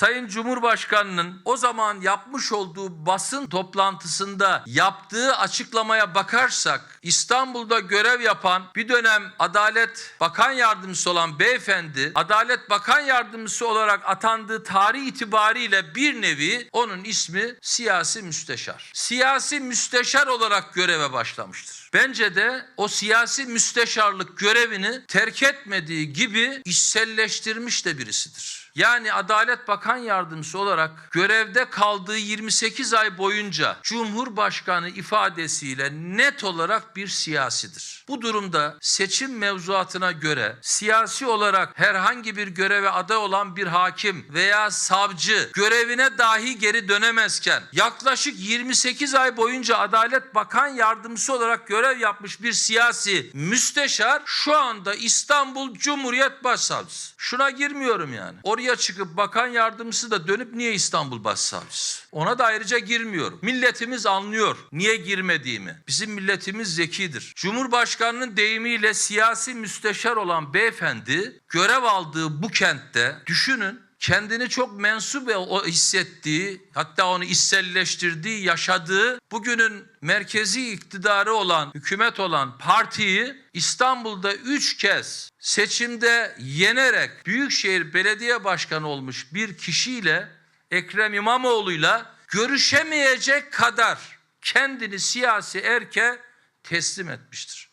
Sayın Cumhurbaşkanı'nın o zaman yapmış olduğu basın toplantısında yaptığı açıklamaya bakarsak İstanbul'da görev yapan bir dönem Adalet Bakan Yardımcısı olan beyefendi Adalet Bakan Yardımcısı olarak atandığı tarih itibariyle bir nevi onun ismi siyasi müsteşar. Siyasi müsteşar olarak göreve başlamıştır. Bence de o siyasi müsteşarlık görevini terk etmediği gibi işselleştirmiş de birisidir. Yani Adalet Bakan Yardımcısı olarak görevde kaldığı 28 ay boyunca Cumhurbaşkanı ifadesiyle net olarak bir siyasidir. Bu durumda seçim mevzuatına göre siyasi olarak herhangi bir göreve aday olan bir hakim veya savcı görevine dahi geri dönemezken yaklaşık 28 ay boyunca Adalet Bakan Yardımcısı olarak görev yapmış bir siyasi müsteşar şu anda İstanbul Cumhuriyet Başsavcısı. Şuna girmiyorum yani. Oraya çıkıp bakan yardımcısı da dönüp niye İstanbul Başsavcısı? Ona da ayrıca girmiyorum. Milletimiz anlıyor niye girmediğimi. Bizim milletimiz zekidir. Cumhurbaşkanının deyimiyle siyasi müsteşar olan beyefendi görev aldığı bu kentte düşünün kendini çok mensup hissettiği hatta onu içselleştirdiği yaşadığı bugünün merkezi iktidarı olan hükümet olan partiyi İstanbul'da üç kez seçimde yenerek Büyükşehir Belediye Başkanı olmuş bir kişiyle Ekrem İmamoğlu'yla görüşemeyecek kadar kendini siyasi erke teslim etmiştir.